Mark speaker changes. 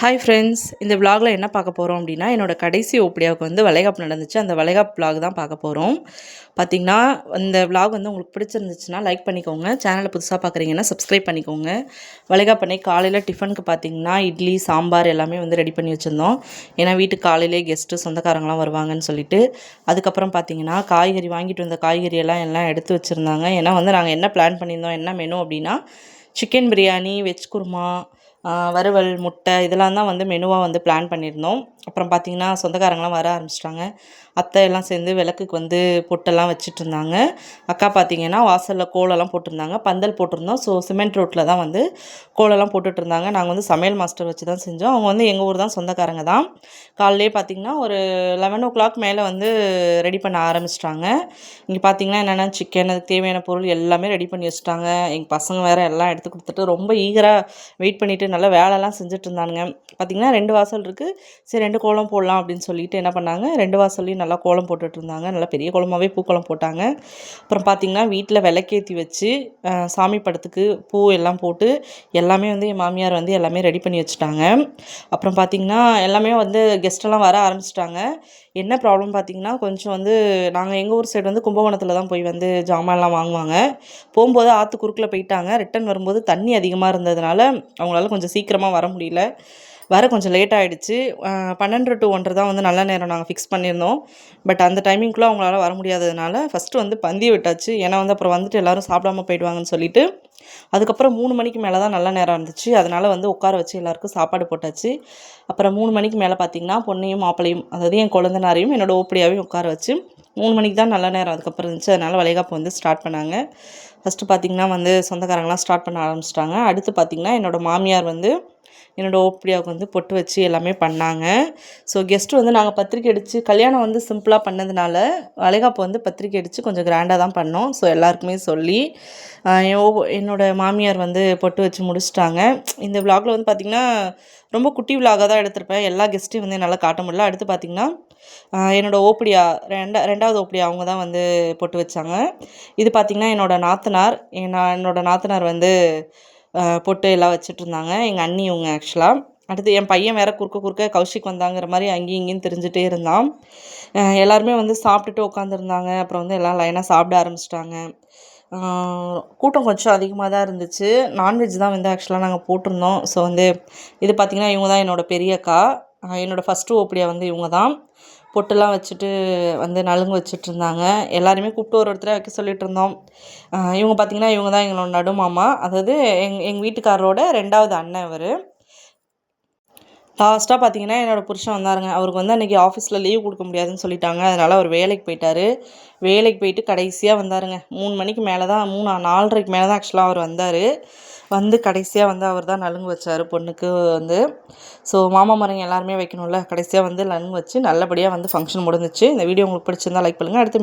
Speaker 1: Hi friends இந்த விலாகில் என்ன பார்க்க போகிறோம் அப்படின்னா என்னோடய கடைசி ஓப்படியாவுக்கு வந்து வளைகாப்பு நடந்துச்சு. அந்த வளைகாப் விலாக் தான் பார்க்க போகிறோம் பார்த்திங்கன்னா இந்த விலாக் வந்து உங்களுக்கு பிடிச்சிருந்துச்சுன்னா லைக் பண்ணிக்கோங்க. சேனலை புதுசாக பார்க்குறீங்கன்னா சப்ஸ்கிரைப் பண்ணிக்கோங்க. வளைகாப் பண்ணி காலையில் டிஃபனுக்கு பார்த்திங்கன்னா இட்லி சாம்பார் எல்லாமே வந்து ரெடி பண்ணி வச்சுருந்தோம். ஏன்னா வீட்டுக்கு காலையிலே கெஸ்ட்டு சொந்தக்காரங்களாம் வருவாங்கன்னு சொல்லிட்டு. அதுக்கப்புறம் பார்த்திங்கன்னா காய்கறி வாங்கிட்டு வந்த காய்கறி எல்லாம் எல்லாம் எடுத்து வச்சுருந்தாங்க. ஏன்னா வந்து நாங்கள் என்ன பிளான் பண்ணியிருந்தோம் என்ன மெனு அப்படின்னா சிக்கன் பிரியாணி வெஜ் குருமா வறுவல் முட்டை இதெல்லாம் தான் வந்து மெனுவாக வந்து பிளான் பண்ணியிருந்தோம். அப்புறம் பார்த்திங்கன்னா சொந்தக்காரங்களாம் வர ஆரம்பிச்சிட்டாங்க. அத்தை எல்லாம் சேர்ந்து விளக்குக்கு வந்து பொட்டெல்லாம் வச்சுட்டு இருந்தாங்க அக்கா பார்த்திங்கன்னா வாசலில் கோலெல்லாம் போட்டிருந்தாங்க. பந்தல் போட்டிருந்தோம். ஸோ சிமெண்ட் ரோட்டில் தான் வந்து கோலெல்லாம் போட்டுட்டு இருந்தாங்க நாங்கள் வந்து சமையல் மாஸ்டர் வச்சு தான் செஞ்சோம். அவங்க வந்து எங்கள் ஊர் தான் சொந்தக்காரங்க தான். காலையிலே பார்த்திங்கன்னா ஒரு லெவன் ஓ கிளாக் மேலே வந்து ரெடி பண்ண ஆரம்பிச்சிட்டாங்க. இங்கே பார்த்திங்கன்னா என்னென்னா சிக்கன் அதுக்கு தேவையான பொருள் எல்லாமே ரெடி பண்ணி வச்சுட்டாங்க. எங்கள் பசங்க வேறு எல்லாம் எடுத்து கொடுத்துட்டு ரொம்ப ஈகராக வெயிட் பண்ணிவிட்டு நல்லா வேலைலாம் செஞ்சுட்டு இருந்தானுங்க பார்த்திங்கன்னா ரெண்டு வாசல் இருக்குது சரி ரெண்டு கோலம் போடலாம் அப்படின்னு சொல்லிட்டு என்ன பண்ணாங்க? ரெண்டு வாசல்லையும் நல்லா கோலம் போட்டுட்டு இருந்தாங்க நல்லா பெரிய கோலமாகவே பூக்கோலம் போட்டாங்க. அப்புறம் பார்த்திங்கன்னா வீட்டில் விளக்கேற்றி வச்சு சாமி படத்துக்கு பூ எல்லாம் போட்டு எல்லாமே வந்து என் மாமியார் வந்து எல்லாமே ரெடி பண்ணி வச்சுட்டாங்க. அப்புறம் பார்த்திங்கன்னா எல்லாமே வந்து கெஸ்ட்டெல்லாம் வர ஆரம்பிச்சிட்டாங்க. என்ன ப்ராப்ளம் பார்த்திங்கன்னா கொஞ்சம் வந்து நாங்கள் எங்கள் ஊர் சைடு வந்து கும்பகோணத்தில் தான் போய் வந்து ஜாமான்லாம் வாங்குவாங்க. போகும்போது ஆற்று குறுக்கில் போயிட்டாங்க. ரிட்டன் வரும்போது தண்ணி அதிகமாக இருந்ததுனால அவங்களால கொஞ்சம் சீக்கிரமாக வர முடியல. வர கொஞ்சம் லேட் ஆகிடுச்சு பன்னெண்டு டு ஒன்றரை தான் வந்து நல்ல நேரம் நாங்கள் ஃபிக்ஸ் பண்ணியிருந்தோம். பட் அந்த டைமிங்குள்ளே அவங்களால வர முடியாததுனால ஃபஸ்ட்டு வந்து பந்தி விட்டாச்சு. ஏன்னா வந்து அப்புறம் வந்துட்டு எல்லோரும் சாப்பிடாம போயிடுவாங்கன்னு சொல்லிட்டு. அதுக்கப்புறம் மூணு மணிக்கு மேலே தான் நல்ல நேரம் இருந்துச்சு. அதனால் வந்து உட்கார வச்சு எல்லாருக்கும் சாப்பாடு போட்டாச்சு. அப்புறம் மூணு மணிக்கு மேலே பார்த்திங்கன்னா பொண்ணையும் மாப்பிளையும் அதாவது என் குழந்தனாரையும் என்னோடய ஓப்படியாவையும் உட்கார வச்சு மூணு மணிக்கு தான் நல்ல நேரம் அதுக்கப்புறம் இருந்துச்சு. அதனால் வளைகாப்பு வந்து ஸ்டார்ட் பண்ணாங்க. ஃபஸ்ட்டு பார்த்திங்கன்னா வந்து சொந்தக்காரங்களாம் ஸ்டார்ட் பண்ண ஆரம்பிச்சிட்டாங்க. அடுத்து பார்த்திங்கன்னா என்னோடய மாமியார் வந்து என்னோடய ஓப்படியாவுக்கு வந்து பொட்டு வச்சு எல்லாமே பண்ணாங்க. ஸோ கெஸ்ட்டு வந்து நாங்கள் பத்திரிக்கை அடித்து கல்யாணம் வந்து சிம்பிளாக பண்ணதுனால வளைகாப்பு வந்து பத்திரிக்கை அடித்து கொஞ்சம் கிராண்டாக தான் பண்ணோம். ஸோ எல்லாருக்குமே சொல்லி என்னோடய மாமியார் வந்து பொட்டு வச்சு முடிச்சிட்டாங்க. இந்த விலாகில் வந்து பார்த்திங்கன்னா ரொம்ப குட்டி விலாகாக தான் எடுத்திருப்பேன். எல்லா கெஸ்ட்டையும் வந்து என்னால் காட்ட முடியல. அடுத்து பார்த்திங்கன்னா என்னோடய ஓப்படியா ரெண்டா ரெண்டாவது ஓப்படியா அவங்க தான் வந்து பொட்டு வச்சாங்க. இது பார்த்திங்கன்னா என்னோடய நாத்தனார். என்னோடய நாத்தனார் வந்து பொட்டு எல்லாம் வச்சுட்ருந்தாங்க. எங்கள் அண்ணி இவங்க ஆக்சுவலாக அடுத்து என் பையன் வேறு குறுக்க குறுக்க கௌஷிக் வந்தாங்கிற மாதிரி அங்கேயும் இங்கேயும் தெரிஞ்சுட்டே இருந்தான். எல்லாருமே வந்து சாப்பிட்டுட்டு உட்காந்துருந்தாங்க அப்புறம் வந்து எல்லாம் லைனாக சாப்பிட ஆரம்பிச்சிட்டாங்க. கூட்டம் கொஞ்சம் அதிகமாக தான் இருந்துச்சு. நான்வெஜ் தான் வந்து ஆக்சுவலாக நாங்கள் போட்டிருந்தோம். ஸோ வந்து இது பார்த்திங்கன்னா இவங்க தான் என்னோடய பெரியக்கா. என்னோடய ஃபஸ்ட்டு ஓப்படியாக வந்து இவங்க தான். பொட்டுலாம் வச்சுட்டு வந்து நலுங்கு வச்சுட்ருந்தாங்க. எல்லாருமே கூப்பிட்டு ஒரு ஒருத்தரை வைக்க சொல்லிகிட்டு இருந்தோம் இவங்க பார்த்திங்கன்னா இவங்க தான் எங்களோட நடுமாமா. அதாவது எங் எங்கள் வீட்டுக்காரரோட ரெண்டாவது அண்ணன் அவர் லாஸ்ட்டாக பார்த்தீங்கன்னா என்னோடய புருஷன் வந்தாருங்க. அவருக்கு வந்து அன்றைக்கி ஆஃபீஸில் லீவ் கொடுக்க முடியாதுன்னு சொல்லிட்டாங்க. அதனால் அவர் வேலைக்கு போயிட்டார். வேலைக்கு போயிட்டு கடைசியாக வந்தாருங்க. மூணு மணிக்கு மேலே தான் மூணு நாலரைக்கு மேலே தான் ஆக்சுவலாக அவர் வந்தார். வந்து கடைசியாக வந்து அவர் தான் நலுங்கு வச்சார் பொண்ணுக்கு வந்து. ஸோ மாமா மரங்க எல்லாருமே வைக்கணும்ல கடைசியாக வந்து நலுங்கு வச்சு நல்லபடியாக வந்து ஃபங்க்ஷன் முடிஞ்சிச்சு. இந்த வீடியோ உங்களுக்கு பிடிச்சிருந்தா லைக் பண்ணுங்கள் அடுத்த